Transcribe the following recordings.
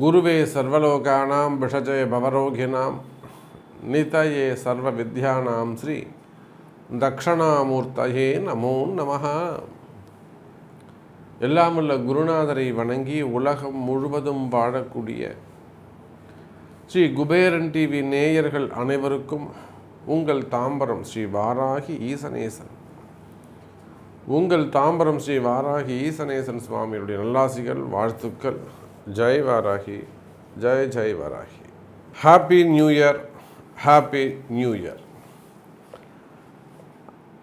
குருவே சர்வலோகானாம் விஷஜய பவரோகிணாம் நிதயே சர்வ வித்யானாம் ஸ்ரீ தக்ஷணாமூர்த்தயே நமோ நமஹ. எல்லாமுள்ள குருநாதரை வணங்கி உலகம் முழுவதும் வாழக்கூடிய ஸ்ரீ குபேரன் டிவி நேயர்கள் அனைவருக்கும் உங்கள் தாம்பரம் ஸ்ரீ வாராகி ஈசனேசன். உங்கள் தாம்பரம் ஸ்ரீ வாராகி ஈசனேசன் சுவாமியுடைய நல்லாசிகள் வாழ்த்துக்கள். ஜெய் வாராகி ஜெய் Jai Varahi. Happy new year happy new year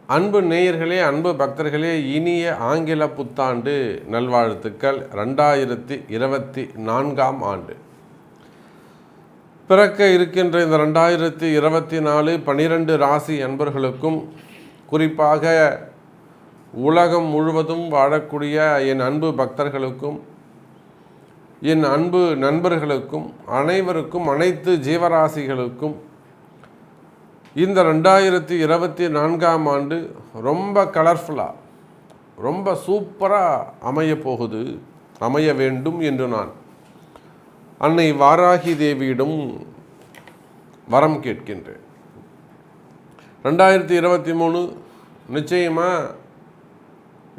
அன்பு நேயர்களே அன்பு பக்தர்களே இனிய ஆங்கில புத்தாண்டு நல்வாழ்த்துக்கள். ரெண்டாயிரத்தி இருபத்தி நான்காம் ஆண்டு. பிறக்க இருக்கின்ற இந்த ரெண்டாயிரத்தி இருபத்தி நாலு பனிரெண்டு ராசி அன்பர்களுக்கும் குறிப்பாக உலகம் முழுவதும் வாழக்கூடிய என் அன்பு பக்தர்களுக்கும் என் அன்பு நண்பர்களுக்கும் அனைவருக்கும் அனைத்து ஜீவராசிகளுக்கும் இந்த ரெண்டாயிரத்தி இருபத்தி நான்காம் ஆண்டு ரொம்ப கலர்ஃபுல்லாக ரொம்ப சூப்பராக அமைய போகுது அமைய வேண்டும் என்று நான் அன்னை வாராகி தேவியிடம் வரம் கேட்கின்றேன். ரெண்டாயிரத்தி இருபத்தி மூணு நிச்சயமாக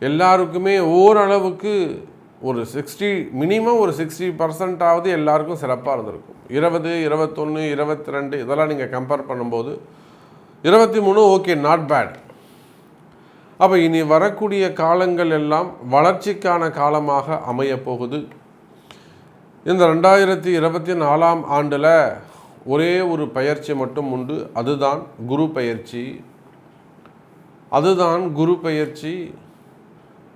எல்லாருக்குமே ஓரளவுக்கு ஒரு சிக்ஸ்டி மினிமம் ஒரு சிக்ஸ்டி பர்சன்டாவது எல்லாருக்கும் சிறப்பாக இருந்திருக்கும். இருபது இருபத்தொன்று இருபத்தி ரெண்டு இதெல்லாம் நீங்கள் கம்பேர் பண்ணும்போது இருபத்தி மூணு ஓகே நாட் பேட் அப்போ இனி வரக்கூடிய காலங்கள் எல்லாம் வளர்ச்சிக்கான காலமாக அமையப்போகுது. இந்த ரெண்டாயிரத்தி இருபத்தி நாலாம் ஆண்டில் ஒரே ஒரு பயிற்சி மட்டும் உண்டு. அதுதான் குரு பயிற்சி. அதுதான் குரு பயிற்சி.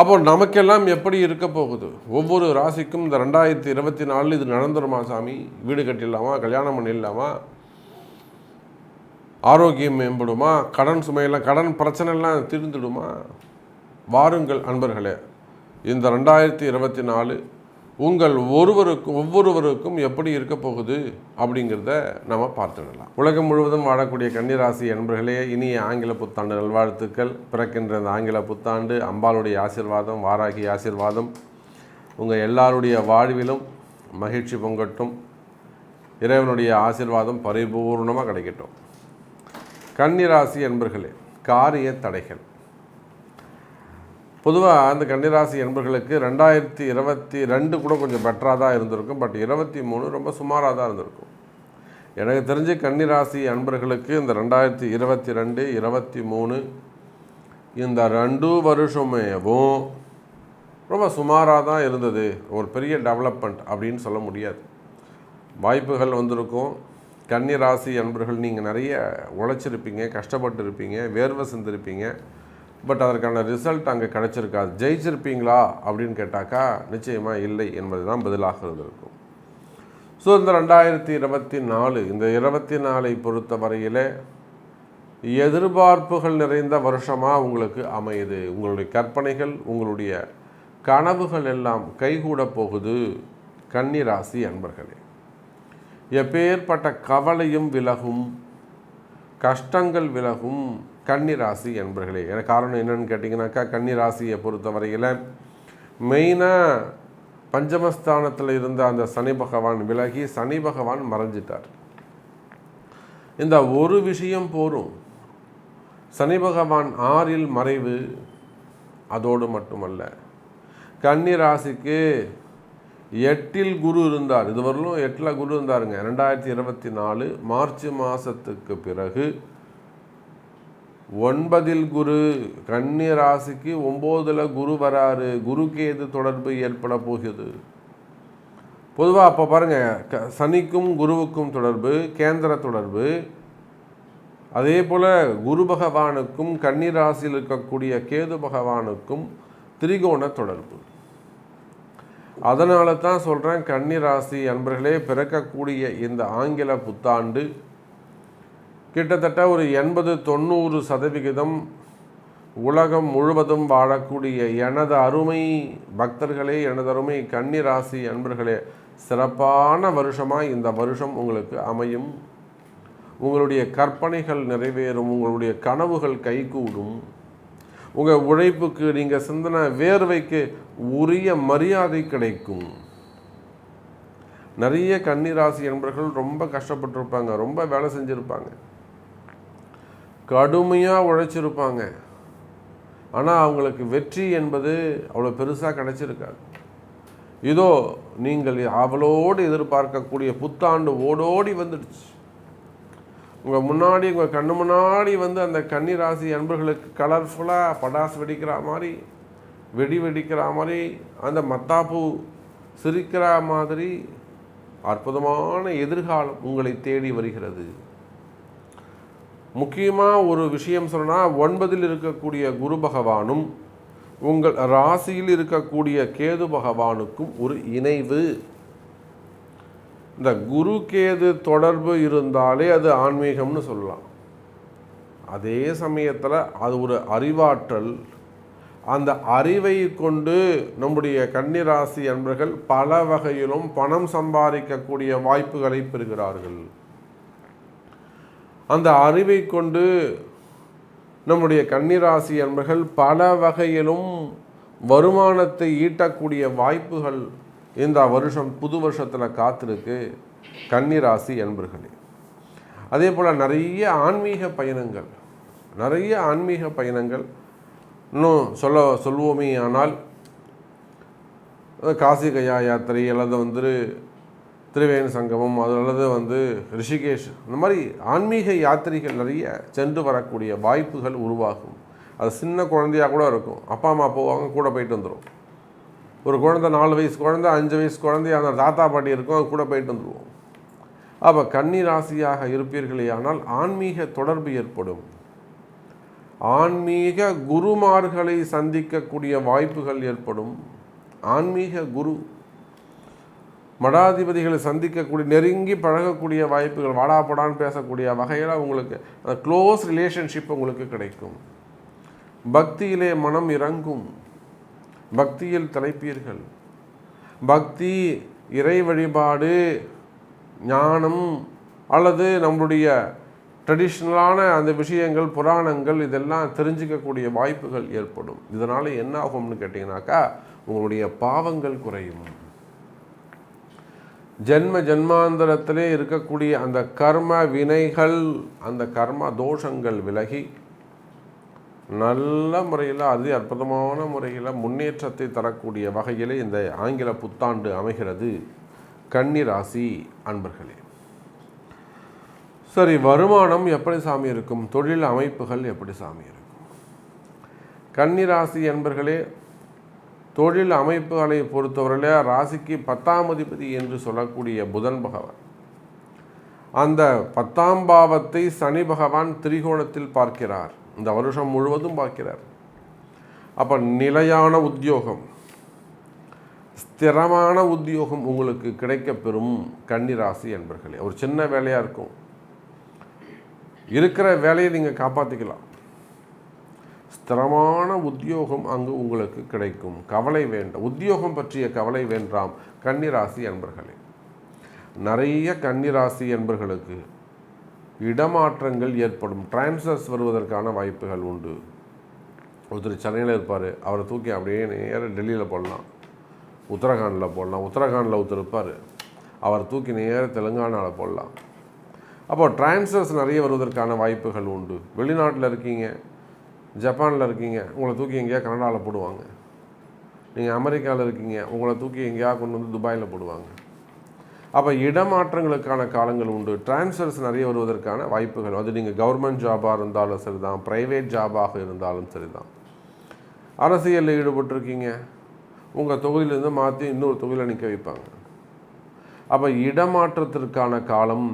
அப்போ நமக்கெல்லாம் எப்படி இருக்க போகுது? ஒவ்வொரு ராசிக்கும் இந்த ரெண்டாயிரத்தி இருபத்தி நாலு இது நடந்துருமா சாமி? வீடு கட்டிடலாமா? கல்யாணம் பண்ணிடலாமா? ஆரோக்கியம் மேம்படுமா? கடன் சுமையெல்லாம் கடன் பிரச்சனைலாம் தீர்ந்துடுமா? வாருங்கள் அன்பர்களே இந்த ரெண்டாயிரத்தி இருபத்தி நாலு உங்கள் ஒருவருக்கும் ஒவ்வொருவருக்கும் எப்படி இருக்க போகுது அப்படிங்கிறத நம்ம பார்த்துடலாம். உலகம் முழுவதும் வாழக்கூடிய கன்னிராசி என்பர்களே இனிய ஆங்கில புத்தாண்டு நல்வாழ்த்துக்கள். பிறக்கின்ற இந்த ஆங்கில புத்தாண்டு அம்பாளுடைய ஆசிர்வாதம் வாராகி ஆசிர்வாதம். உங்கள் எல்லாருடைய வாழ்விலும் மகிழ்ச்சி பொங்கட்டும். இறைவனுடைய ஆசிர்வாதம் பரிபூர்ணமாக கிடைக்கட்டும். கன்னிராசி என்பர்களே காரிய தடைகள். பொதுவாக அந்த கன்னிராசி என்பர்களுக்கு ரெண்டாயிரத்தி இருபத்தி ரெண்டு கூட கொஞ்சம் பெட்டராக தான் இருந்திருக்கும். பட் இருபத்தி மூணு ரொம்ப சுமாராக தான் இருந்திருக்கும். எனக்கு தெரிஞ்சு கன்னிராசி அன்பர்களுக்கு இந்த ரெண்டாயிரத்தி இருபத்தி ரெண்டு இருபத்தி மூணு இந்த ரெண்டு வருஷமேவும் ரொம்ப சுமாராக தான் இருந்தது. ஒரு பெரிய டெவலப்மெண்ட் அப்படின்னு சொல்ல முடியாது. வாய்ப்புகள் வந்திருக்கும். கன்னிராசி அன்பர்கள் நீங்கள் நிறைய உழைச்சிருப்பீங்க கஷ்டப்பட்டு இருப்பீங்க வேர்வை சிந்திருப்பீங்க. பட் அதற்கான ரிசல்ட் அங்கே கிடச்சிருக்காது. ஜெயிச்சிருப்பீங்களா? அப்படின்னு கேட்டாக்கா நிச்சயமாக இல்லை என்பது தான் பதிலாக இருந்திருக்கும் ஸோ இந்த ரெண்டாயிரத்தி இருபத்தி நாலு இந்த இருபத்தி நாலை பொறுத்த வரையில் எதிர்பார்ப்புகள் நிறைந்த வருஷமாக உங்களுக்கு அமையுது. உங்களுடைய கற்பனைகள் உங்களுடைய கனவுகள் எல்லாம் கைகூட போகுது கன்னிராசி அன்பர்களே. எப்பேற்பட்ட கவலையும் விலகும் கஷ்டங்கள் விலகும் கன்னிராசி என்பர்களே எனக்கு காரணம் என்னன்னு கேட்டிங்கனாக்கா கன்னிராசியை பொறுத்தவரையில் மெயினாக பஞ்சமஸ்தானத்தில் இருந்த அந்த சனி பகவான் விலகி சனி பகவான் மறைஞ்சிட்டார். இந்த ஒரு விஷயம் போரும். சனி பகவான் ஆறில் மறைவு அதோடு மட்டுமல்ல. கன்னி ராசிக்கு எட்டில் குரு இருந்தார். இதுவரையிலும் எட்டில் குரு இருந்தாருங்க. ரெண்டாயிரத்தி இருபத்தி நாலு மார்ச் மாதத்துக்கு பிறகு ஒன்பதில் குரு கன்னி ராசிக்கு ஒம்போதில் குரு வராரு. குருக்கு எது தொடர்பு ஏற்பட போகுது? பொதுவாக அப்போ பாருங்கள் க சனிக்கும் குருவுக்கும் தொடர்பு கேந்திர தொடர்பு. அதே போல் குரு பகவானுக்கும் கன்னிராசியில் இருக்கக்கூடிய கேது பகவானுக்கும் திரிகோண தொடர்பு. அதனால தான் சொல்கிறேன் கன்னிராசி அன்பர்களே பிறக்கக்கூடிய இந்த ஆங்கில புத்தாண்டு கிட்டத்தட்ட ஒரு எண்பது தொண்ணூறு சதவிகிதம் உலகம் முழுவதும் வாழக்கூடிய எனது அருமை பக்தர்களே எனது அருமை கன்னிராசி அன்பர்களே சிறப்பான வருஷமாக இந்த வருஷம் உங்களுக்கு அமையும். உங்களுடைய கற்பனைகள் நிறைவேறும் உங்களுடைய கனவுகள் கைகூடும். உங்கள் உழைப்புக்கு நீங்கள் சிந்தனை வேர்வைக்கு உரிய மரியாதை கிடைக்கும். நிறைய கன்னிராசி என்பர்கள் ரொம்ப கஷ்டப்பட்டிருப்பாங்க ரொம்ப வேலை செஞ்சுருப்பாங்க. கடுமையாக உழைச்சிருப்பாங்க. ஆனால் அவங்களுக்கு வெற்றி என்பது அவ்வளோ பெருசாக கிடைச்சிருக்காது. இதோ நீங்கள் அவளோடு எதிர்பார்க்கக்கூடிய புத்தாண்டு ஓடோடி வந்துடுச்சு. உங்கள் முன்னாடி உங்கள் கண்ணு முன்னாடி வந்து அந்த கன்னிராசி அன்பர்களுக்கு கலர்ஃபுல்லாக படாசு வெடிக்கிற மாதிரி வெடி வெடிக்கிற மாதிரி அந்த மத்தாப்பு சிரிக்கிற மாதிரி அற்புதமான எதிர்காலம் உங்களை தேடி வருகிறது. முக்கியமாக ஒரு விஷயம் சொன்னால் ஒன்பதில் இருக்கக்கூடிய குரு பகவானும் உங்கள் ராசியில் இருக்கக்கூடிய கேது பகவானுக்கும் ஒரு இணைவு. இந்த குரு கேது தொடர்பு இருந்தாலே அது ஆன்மீகம்னு சொல்லலாம். அதே சமயத்தில் அது ஒரு அறிவாற்றல். அந்த அறிவை கொண்டு நம்முடைய கன்னிராசி அன்பர்கள் பல வகையிலும் பணம் சம்பாதிக்கக்கூடிய வாய்ப்புகளை பெறுகிறார்கள். அந்த அறிவை கொண்டு நம்முடைய கன்னிராசி அன்பர்கள் பல வகையிலும் வருமானத்தை ஈட்டக்கூடிய வாய்ப்புகள் இந்த வருஷம் புது வருஷத்தில் காத்திருக்கு கன்னிராசி அன்பர்களே. அதே போல் நிறைய ஆன்மீக பயணங்கள் நிறைய ஆன்மீக பயணங்கள். இன்னும் சொல்ல சொல்வோமே ஆனால் காசி கயா யாத்திரை அல்லது வந்து திரிவேணி சங்கமம் அது அல்லது வந்து ரிஷிகேஷ் இந்த மாதிரி ஆன்மீக யாத்திரைகள் நிறைய சென்று வரக்கூடிய வாய்ப்புகள் உருவாகும். அது சின்ன குழந்தையாக கூட இருக்கும். அப்பா அம்மா போவாங்க கூட போயிட்டு வந்துடும் ஒரு குழந்தை நாலு வயசு குழந்தை அஞ்சு வயசு குழந்தை அந்த தாத்தா பாட்டி இருக்கும் அது கூட போயிட்டு வந்துடுவோம் அப்போ கன்னி ராசியாக இருப்பீர்களே ஆனால் ஆன்மீக தொடர்பு ஏற்படும். ஆன்மீக குருமார்களை சந்திக்கக்கூடிய வாய்ப்புகள் ஏற்படும். ஆன்மீக குரு மடாதிபதிகளை சந்திக்கக்கூடிய நெருங்கி பழகக்கூடிய வாய்ப்புகள் வாடாப்படான்னு பேசக்கூடிய வகையில் உங்களுக்கு அந்த க்ளோஸ் ரிலேஷன்ஷிப் உங்களுக்கு கிடைக்கும். பக்தியிலே மனம் இறங்கும். பக்தியில் தலைப்பீர்கள். பக்தி இறை வழிபாடு ஞானம் அல்லது நம்முடைய ட்ரெடிஷ்னலான அந்த விஷயங்கள் புராணங்கள் இதெல்லாம் தெரிஞ்சிக்கக்கூடிய வாய்ப்புகள் ஏற்படும். இதனால் என்ன ஆகும்னு கேட்டிங்கனாக்கா உங்களுடைய பாவங்கள் குறையும். ஜென்ம ஜென்மாந்தரத்திலே இருக்கக்கூடிய அந்த கர்ம வினைகள் அந்த கர்ம தோஷங்கள் விலகி நல்ல முறையில் அதி அற்புதமான முறையில் முன்னேற்றத்தை தரக்கூடிய வகையில் இந்த ஆங்கில புத்தாண்டு அமைகிறது. கன்னிராசி அன்பர்களே. சரி வருமானம் எப்படி சாமி இருக்கும்? தொழில் அமைப்புகள் எப்படி சாமி இருக்கும்? கன்னிராசி என்பர்களே தொழில் அமைப்புகளை பொறுத்தவரையில் ராசிக்கு பத்தாம் அதிபதி என்று சொல்லக்கூடிய புதன் பகவான். அந்த பத்தாம் பாவத்தை சனி பகவான் திரிகோணத்தில் பார்க்கிறார். இந்த வருஷம் முழுவதும் பார்க்கிறார். அப்போ நிலையான உத்தியோகம் ஸ்திரமான உத்தியோகம் உங்களுக்கு கிடைக்கப்பெறும் கன்னிராசி என்பர்களே ஒரு சின்ன வேலையாக இருக்கும். இருக்கிற வேலையை நீங்கள் காப்பாற்றிக்கலாம் ஸ்திரமான உத்தியோகம் அங்கு உங்களுக்கு கிடைக்கும். கவலை வேண்டாம் உத்தியோகம் பற்றிய கவலை வேண்டாம். கன்னிராசி என்பர்களே நிறைய கன்னிராசி என்பர்களுக்கு இடமாற்றங்கள் ஏற்படும். டிரான்ஸ்ஃபர்ஸ் வருவதற்கான வாய்ப்புகள் உண்டு. ஒருத்தர் சென்னையில் இருப்பார். அவரை தூக்கி அப்படியே நேராக டெல்லியில் போடலாம். உத்தரகாண்டில் போடலாம். உத்தரகாண்டில் ஒருத்தர் இருப்பார். அவர் தூக்கி நேர தெலுங்கானாவில் போடலாம். அப்போ டிரான்ஸ்ஃபர்ஸ் நிறைய வருவதற்கான வாய்ப்புகள் உண்டு. வெளிநாட்டில் இருக்கீங்க. ஜப்பானில் இருக்கீங்க உங்களை தூக்கி எங்கேயா கனடாவில் போடுவாங்க. நீங்கள் அமெரிக்காவில் இருக்கீங்க உங்களை தூக்கி எங்கேயா கொண்டு வந்து துபாயில் போடுவாங்க. அப்போ இடமாற்றங்களுக்கான காலங்கள் உண்டு. டிரான்ஸ்ஃபர்ஸ் நிறைய வருவதற்கான வாய்ப்புகள். அது நீங்கள் கவர்மெண்ட் ஜாபாக இருந்தாலும் சரி தான் ப்ரைவேட் ஜாபாக இருந்தாலும் சரிதான். அரசியலில் ஈடுபட்டிருக்கீங்க. உங்கள் தொகுதியிலேருந்து மாற்றி இன்னொரு தொகுதியில் நிற்க வைப்பாங்க. அப்போ இடமாற்றத்திற்கான காலம்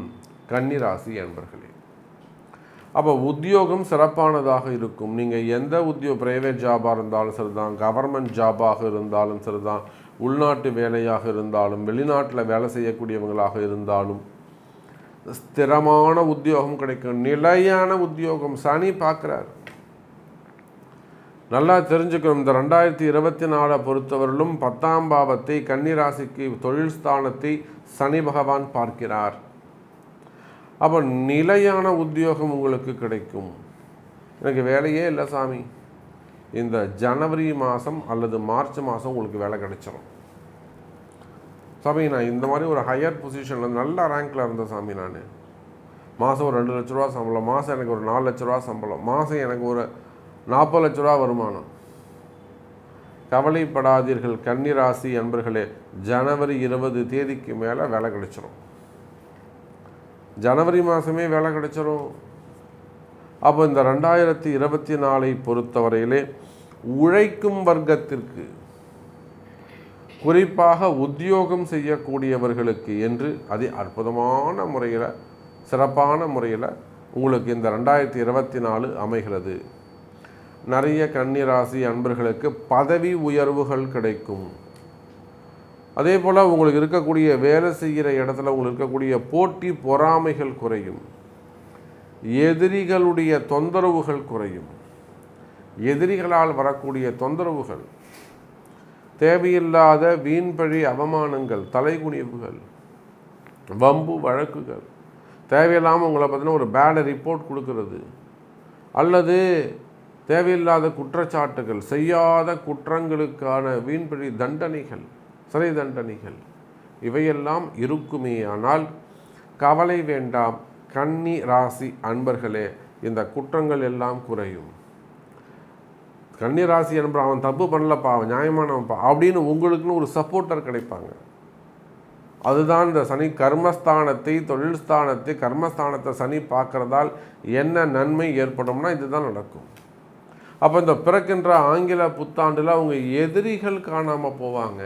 கன்னிராசி என்பர்களே அப்போ உத்தியோகம் சிறப்பானதாக இருக்கும். நீங்கள் எந்த உத்தியோ ப்ரைவேட் ஜாபாக இருந்தாலும் சரி தான் கவர்மெண்ட் ஜாபாக இருந்தாலும் சரிதான் உள்நாட்டு வேலையாக இருந்தாலும் வெளிநாட்டில் வேலை செய்யக்கூடியவங்களாக இருந்தாலும் ஸ்திரமான உத்தியோகம் கிடைக்கும். நிலையான உத்தியோகம் சனி பார்க்குறார். நல்லா தெரிஞ்சுக்கணும். இந்த ரெண்டாயிரத்தி இருபத்தி நாலை பொறுத்தவரையிலும் பத்தாம் பாவத்தை கன்னிராசிக்கு தொழில் ஸ்தானத்தை சனி பகவான் பார்க்கிறார். அப்போ நிலையான உத்தியோகம் உங்களுக்கு கிடைக்கும். எனக்கு வேலையே இல்லை சாமி. இந்த ஜனவரி மாதம் அல்லது மார்ச் மாதம் உங்களுக்கு வேலை கிடைச்சிரும். சாமி நான் இந்த மாதிரி ஒரு ஹையர் பொசிஷனில் நல்ல ரேங்க்கில் இருந்தேன் சாமி நான். மாதம் ஒரு ரெண்டு லட்ச ரூபா சம்பளம் மாதம் எனக்கு ஒரு நாலு லட்ச ரூபா சம்பளம் மாதம் எனக்கு ஒரு நாற்பது லட்ச ரூபா வருமானம். கவலைப்படாதீர்கள் கன்னிராசி அன்பர்களே ஜனவரி இருபது தேதிக்கு மேலே வேலை கிடைச்சிரும். ஜனவரி மாதமே வேலை கிடைச்சிரும். அப்போ இந்த ரெண்டாயிரத்தி இருபத்தி நாலை பொறுத்தவரையிலே உழைக்கும் வர்க்கத்திற்கு குறிப்பாக உத்தியோகம் செய்யக்கூடியவர்களுக்கு என்று அது அற்புதமான முறையில் சிறப்பான முறையில் உங்களுக்கு இந்த ரெண்டாயிரத்தி இருபத்தி நாலு அமைகிறது. நிறைய கன்னிராசி அன்பர்களுக்கு பதவி உயர்வுகள் கிடைக்கும். அதே போல் உங்களுக்கு இருக்கக்கூடிய வேலை செய்கிற இடத்துல உங்களுக்கு இருக்கக்கூடிய போட்டி பொறாமைகள் குறையும். எதிரிகளுடைய தொந்தரவுகள் குறையும். எதிரிகளால் வரக்கூடிய தொந்தரவுகள். தேவையில்லாத வீண்பழி அவமானங்கள் தலைகுனிவுகள் வம்பு வழக்குகள். தேவையில்லாமல் உங்களை பார்த்தீங்கன்னா ஒரு பேட ரிப்போர்ட் கொடுக்கறது. அல்லது தேவையில்லாத குற்றச்சாட்டுகள் செய்யாத குற்றங்களுக்கான வீண்பழி தண்டனைகள். சிறை தண்டனைகள் இவையெல்லாம் இருக்குமே ஆனால் கவலை வேண்டாம் கன்னி ராசி அன்பர்களே இந்த குற்றங்கள் எல்லாம் குறையும். கன்னி ராசி அன்பர் அவன் தப்பு பண்ணலப்பா அவன் நியாயமானவன்ப்பா அப்படின்னு உங்களுக்குன்னு ஒரு சப்போர்ட்டர் கிடைப்பாங்க. அதுதான் இந்த சனி கர்மஸ்தானத்தை தொழில் ஸ்தானத்தை கர்மஸ்தானத்தை சனி பார்க்கறதால் என்ன நன்மை ஏற்படும்னா இதுதான் நடக்கும். அப்போ இந்த பிறக்கின்ற ஆங்கில புத்தாண்டில் அவங்க எதிரிகள் காணாமல் போவாங்க.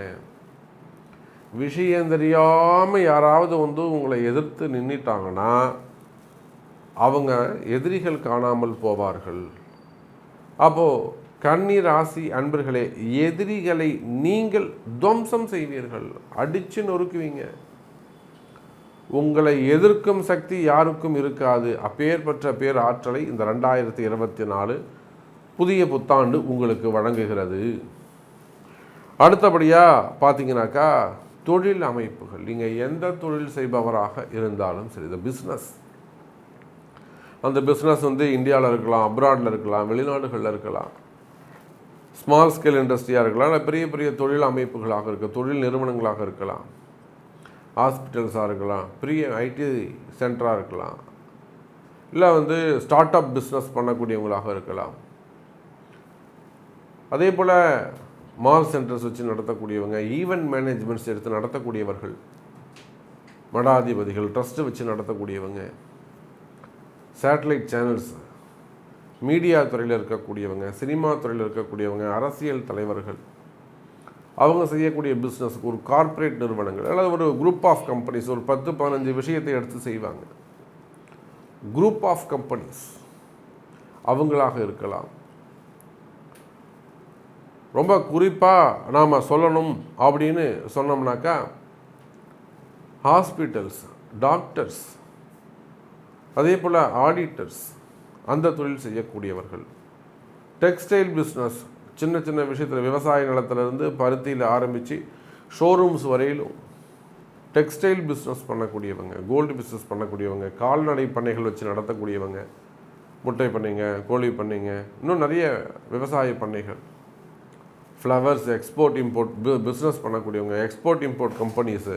விஷயம் தெரியாமல் யாராவது வந்து உங்களை எதிர்த்து நின்றுட்டாங்கன்னா அவங்க எதிரிகள் காணாமல் போவார்கள். அப்போது கன்னி ராசி அன்பர்களே எதிரிகளை நீங்கள் துவம்சம் செய்வீர்கள். அடித்து நொறுக்குவீங்க. உங்களை எதிர்க்கும் சக்தி யாருக்கும் இருக்காது. அப்பேற்பட்ட பேர் ஆற்றலை இந்த ரெண்டாயிரத்தி இருபத்தி நாலு புதிய புத்தாண்டு உங்களுக்கு வழங்குகிறது. அடுத்தபடியாக பார்த்தீங்கன்னாக்கா தொழில் அமைப்புகள் நீங்கள் எந்த தொழில் செய்பவராக இருந்தாலும் சரி இந்த பிஸ்னஸ் அந்த பிஸ்னஸ் வந்து இந்தியாவில் இருக்கலாம் அப்ராடில் இருக்கலாம் வெளிநாடுகளில் இருக்கலாம். ஸ்மால் ஸ்கேல் இண்டஸ்ட்ரியாக இருக்கலாம் இல்லை பெரிய பெரிய தொழில் அமைப்புகளாக இருக்க தொழில் நிறுவனங்களாக இருக்கலாம். ஹாஸ்பிட்டல்ஸாக இருக்கலாம் பெரிய ஐடி சென்டராக இருக்கலாம். இல்லை வந்து ஸ்டார்ட் அப் பிஸ்னஸ் பண்ணக்கூடியவங்களாக இருக்கலாம். அதே போல் மால் சென்டர்ஸ் வச்சு நடத்தக்கூடியவங்க ஈவெண்ட் மேனேஜ்மெண்ட்ஸ் எடுத்து நடத்தக்கூடியவர்கள் மடாதிபதிகள் ட்ரஸ்ட்டு வச்சு நடத்தக்கூடியவங்க சேட்டலைட் சேனல்ஸ் மீடியா துறையில் இருக்கக்கூடியவங்க சினிமா துறையில் இருக்கக்கூடியவங்க அரசியல் தலைவர்கள் அவங்க செய்யக்கூடிய பிஸ்னஸ்க்கு ஒரு கார்ப்பரேட் நிறுவனங்கள் அல்லது ஒரு குரூப் ஆஃப் கம்பெனிஸ் ஒரு பத்து பதினஞ்சு விஷயத்தை எடுத்து செய்வாங்க. குரூப் ஆஃப் கம்பெனிஸ் அவங்களாக இருக்கலாம். ரொம்ப குறிப்பாக நாம் சொல்லணும் அப்படின்னு சொன்னோம்னாக்கா ஹாஸ்பிட்டல்ஸ் டாக்டர்ஸ் அதே போல் ஆடிட்டர்ஸ் அந்த தொழில் செய்யக்கூடியவர்கள். டெக்ஸ்டைல் பிஸ்னஸ் சின்ன சின்ன விஷயத்தில் விவசாய நிலத்திலேருந்து பருத்தியில் ஆரம்பித்து ஷோரூம்ஸ் வரையிலும் டெக்ஸ்டைல் பிஸ்னஸ் பண்ணக்கூடியவங்க கோல்டு பிஸ்னஸ் பண்ணக்கூடியவங்க கால்நடை பண்ணைகள் வச்சு நடத்தக்கூடியவங்க முட்டை பண்ணைங்க கோழி பண்ணைங்க இன்னும் நிறைய விவசாய பண்ணைகள். ஃப்ளவர்ஸ் எக்ஸ்போர்ட் இம்போர்ட் பிஸ்னஸ் பண்ணக்கூடியவங்க எக்ஸ்போர்ட் இம்போர்ட் கம்பெனிஸு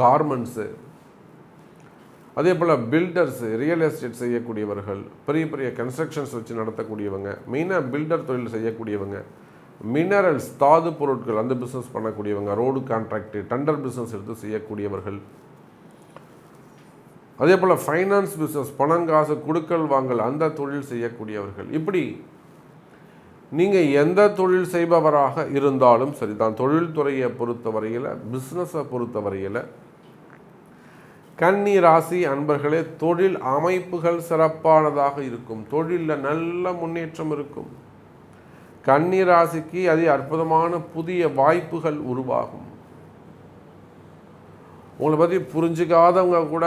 கார்மெண்ட்ஸு அதே போல் பில்டர்ஸு ரியல் எஸ்டேட் செய்யக்கூடியவர்கள் பெரிய பெரிய கன்ஸ்ட்ரக்ஷன்ஸ் வச்சு நடத்தக்கூடியவங்க மெயினாக பில்டர் தொழில் செய்யக்கூடியவங்க மினரல்ஸ் தாது பொருட்கள் அந்த பிஸ்னஸ் பண்ணக்கூடியவங்க ரோடு கான்ட்ராக்டு டண்டர் பிஸ்னஸ் எடுத்து செய்யக்கூடியவர்கள். அதே போல் ஃபைனான்ஸ் பிஸ்னஸ் பணங்காசு கொடுக்கல் வாங்கல் அந்த தொழில் செய்யக்கூடியவர்கள். இப்படி நீங்கள் எந்த தொழில் செய்பவராக இருந்தாலும் சரி தான் தொழில்துறையை பொறுத்தவரையில் பிஸ்னஸை பொறுத்தவரையில் கன்னி ராசி அன்பர்களே தொழில் அமைப்புகள் சிறப்பானதாக இருக்கும். தொழிலில் நல்ல முன்னேற்றம் இருக்கும். கன்னி ராசிக்கு அது அற்புதமான புதிய வாய்ப்புகள் உருவாகும். உங்களை பற்றி புரிஞ்சுக்காதவங்க கூட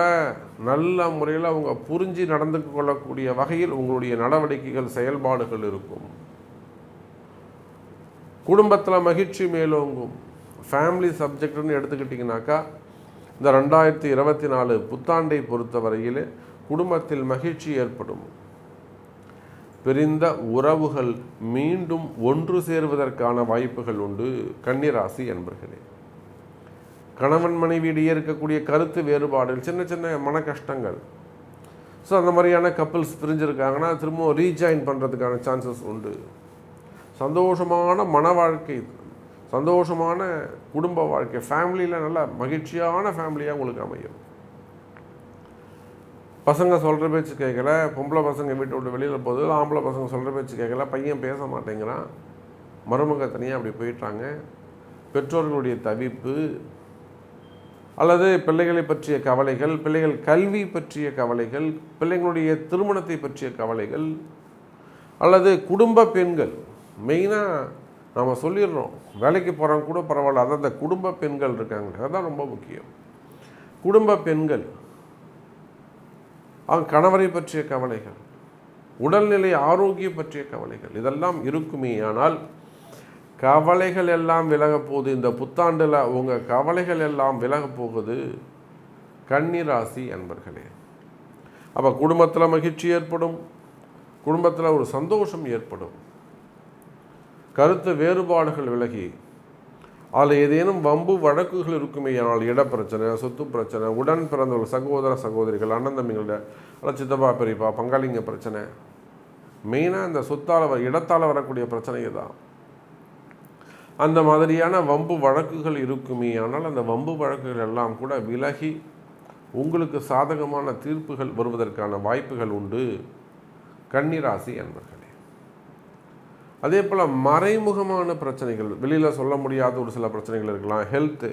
நல்ல முறையில் அவங்க புரிஞ்சு நடந்து கொள்ளக்கூடிய வகையில் உங்களுடைய நடவடிக்கைகள் செயல்பாடுகள் இருக்கும். குடும்பத்தில் மகிழ்ச்சி மேலோங்கும். ஃபேமிலி சப்ஜெக்ட்னு எடுத்துக்கிட்டிங்கனாக்கா இந்த ரெண்டாயிரத்தி இருபத்தி நாலு புத்தாண்டை பொறுத்தவரையில் குடும்பத்தில் மகிழ்ச்சி ஏற்படும். பிரிந்த உறவுகள் மீண்டும் ஒன்று சேருவதற்கான வாய்ப்புகள் உண்டு கன்னிராசி என்பர்களே. கணவன் மனைவியிடையே இருக்கக்கூடிய கருத்து வேறுபாடுகள் சின்ன சின்ன மன கஷ்டங்கள். ஸோ அந்த மாதிரியான கப்பிள்ஸ் பிரிஞ்சிருக்காங்கன்னா திரும்பவும் ரீஜாயின் பண்ணுறதுக்கான சான்சஸ் உண்டு. சந்தோஷமான மன வாழ்க்கை சந்தோஷமான குடும்ப வாழ்க்கை. ஃபேமிலியில் நல்ல மகிழ்ச்சியான ஃபேமிலியாக உங்களுக்கு அமையும். பசங்க சொல்கிற பேச்சு கேட்கல பொம்பளை பசங்க வீட்டை விட்டு வெளியில் போகுது. ஆம்பளை பசங்க சொல்கிற பேச்சு கேட்கல பையன் பேச மாட்டேங்கிறான். மருமக தனியாக அப்படி போயிட்டாங்க. பெற்றோர்களுடைய தவிப்பு அல்லது பிள்ளைகளை பற்றிய கவலைகள் பிள்ளைகள் கல்வி பற்றிய கவலைகள் பிள்ளைங்களுடைய திருமணத்தை பற்றிய கவலைகள் அல்லது குடும்ப பெண்கள் மெயினாக நம்ம சொல்லிடுறோம் வேலைக்கு போகிறவங்க கூட பரவாயில்ல அதான் அந்த குடும்ப பெண்கள் இருக்காங்க அதுதான் ரொம்ப முக்கியம். குடும்ப பெண்கள் அவங்க கணவரை பற்றிய கவலைகள் உடல்நிலை ஆரோக்கியம் பற்றிய கவலைகள் இதெல்லாம் இருக்குமே ஆனால் கவலைகள் எல்லாம் விலக போகுது. இந்த புத்தாண்டில் உங்கள் கவலைகள் எல்லாம் விலக போகுது கன்னிராசி அன்பர்களே. அப்போ குடும்பத்தில் மகிழ்ச்சி ஏற்படும் குடும்பத்தில் ஒரு சந்தோஷம் ஏற்படும். கருத்து வேறுபாடுகள் விலகி அதில் ஏதேனும் வம்பு வழக்குகள் இருக்குமே ஆனால் இட பிரச்சனை சொத்து பிரச்சனை உடன் பிறந்தவர்கள் சகோதர சகோதரிகள் அண்ணன் அல்ல சித்தப்பா பெரியப்பா பங்காளிங்க பிரச்சனை மெயினாக இந்த சொத்தால் வ இடத்தால் வரக்கூடிய பிரச்சனைகள் தான் அந்த மாதிரியான வம்பு வழக்குகள் இருக்குமே ஆனால் அந்த வம்பு வழக்குகள் எல்லாம் கூட விலகி உங்களுக்கு சாதகமான தீர்ப்புகள் வருவதற்கான வாய்ப்புகள் உண்டு. கன்னிராசி என்பர்கள் அதே போல் மறைமுகமான பிரச்சனைகள். வெளியில் சொல்ல முடியாத ஒரு சில பிரச்சனைகள் இருக்கலாம். ஹெல்த்து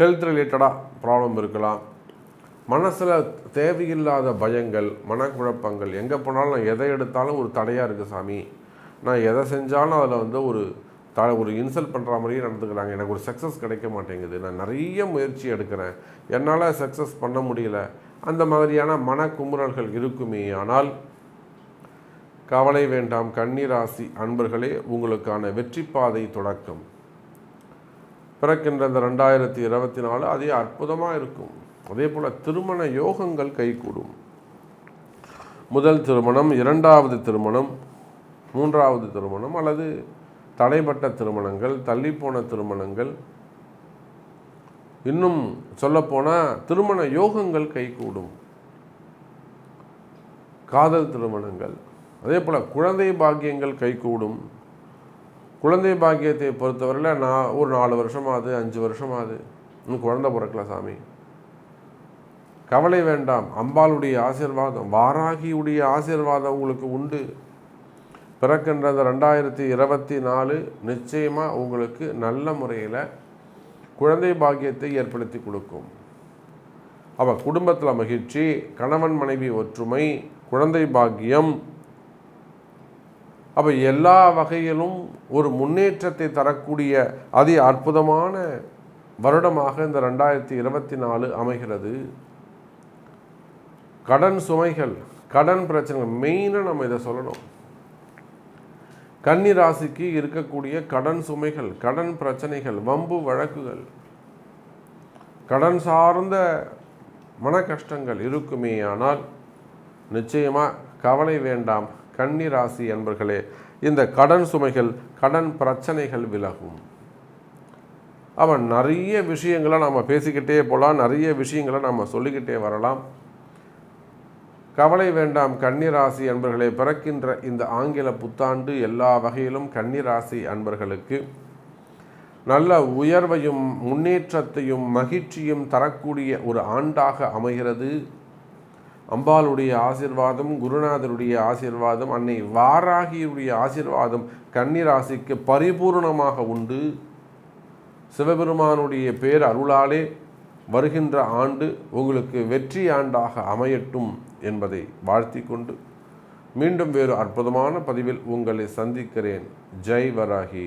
ஹெல்த் ரிலேட்டடாக ப்ராப்ளம் இருக்கலாம். மனசில் தேவையில்லாத பயங்கள் மனக்குழப்பங்கள் எங்கே போனாலும் நான் எதை எடுத்தாலும் ஒரு தடையாக இருக்குது சாமி. நான் எதை செஞ்சாலும் அதில் வந்து ஒரு த ஒரு இன்சல்ட் பண்ணுற மாதிரியே நடந்துக்கிறாங்க. எனக்கு ஒரு சக்ஸஸ் கிடைக்க மாட்டேங்குது. நான் நிறைய முயற்சி எடுக்கிறேன். என்னால் சக்ஸஸ் பண்ண முடியல. அந்த மாதிரியான மன குமுறல்கள் இருக்குமே. ஆனால் கவலை வேண்டாம் கன்னிராசி அன்பர்களே உங்களுக்கான வெற்றி பாதை தொடக்கம். பிறக்கின்ற இந்த ரெண்டாயிரத்தி இருபத்தி நாலு அதே அற்புதமாக இருக்கும். அதே போல் திருமண யோகங்கள் கைகூடும். முதல் திருமணம் இரண்டாவது திருமணம் மூன்றாவது திருமணம் அல்லது தடைப்பட்ட திருமணங்கள் தள்ளிப்போன திருமணங்கள். இன்னும் சொல்லப்போனால் திருமண யோகங்கள் கைகூடும். காதல் திருமணங்கள். அதே போல் குழந்தை பாக்கியங்கள் கைகூடும். குழந்தை பாக்கியத்தை பொறுத்தவரையில் நான் ஒரு நாலு வருஷமாது அஞ்சு வருஷமாகுது இன்னும் குழந்தை பிறக்கல சாமி. கவலை வேண்டாம். அம்பாளுடைய ஆசிர்வாதம் வாராகியுடைய ஆசிர்வாதம் உங்களுக்கு உண்டு. பிறக்கின்ற அந்த ரெண்டாயிரத்தி இருபத்தி நாலு நிச்சயமாக உங்களுக்கு நல்ல முறையில் குழந்தை பாக்கியத்தை ஏற்படுத்தி கொடுக்கும். அவள் குடும்பத்தில் மகிழ்ச்சி கணவன் மனைவி ஒற்றுமை குழந்தை பாக்கியம் அப்போ எல்லா வகையிலும் ஒரு முன்னேற்றத்தை தரக்கூடிய அதி அற்புதமான வருடமாக இந்த ரெண்டாயிரத்தி இருபத்தி நாலு அமைகிறது. கடன் சுமைகள் கடன் பிரச்சனைகள் மெயினாக நம்ம இதை சொல்லணும். கன்னி ராசிக்கு இருக்கக்கூடிய கடன் சுமைகள் கடன் பிரச்சனைகள் வம்பு வழக்குகள் கடன் சார்ந்த மன கஷ்டங்கள் இருக்குமே ஆனால் நிச்சயமாக கவலை வேண்டாம். கன்னி ராசி என்பர்களே இந்த கடன் சுமைகள் கடன் பிரச்சனைகள் விலகும். அவன் நிறைய விஷயங்களை நாம் பேசிக்கிட்டே போகலாம் நிறைய விஷயங்களை நாம் சொல்லிக்கிட்டே வரலாம். கவலை வேண்டாம் கன்னிராசி அன்பர்களே பிறக்கின்ற இந்த ஆங்கில புத்தாண்டு எல்லா வகையிலும் கன்னிராசி அன்பர்களுக்கு நல்ல உயர்வையும் முன்னேற்றத்தையும் மகிழ்ச்சியும் தரக்கூடிய ஒரு ஆண்டாக அமைகிறது. அம்பாளுடைய ஆசிர்வாதம் குருநாதருடைய ஆசிர்வாதம் அன்னை வாராகியுடைய ஆசிர்வாதம் கன்னிராசிக்கு பரிபூர்ணமாக உண்டு. சிவபெருமானுடைய பேர் அருளாலே வருகின்ற ஆண்டு உங்களுக்கு வெற்றி ஆண்டாக அமையட்டும் என்பதை வாழ்த்தி கொண்டு மீண்டும் வேறு அற்புதமான பதிவில் உங்களை சந்திக்கிறேன். ஜெய் வராகி.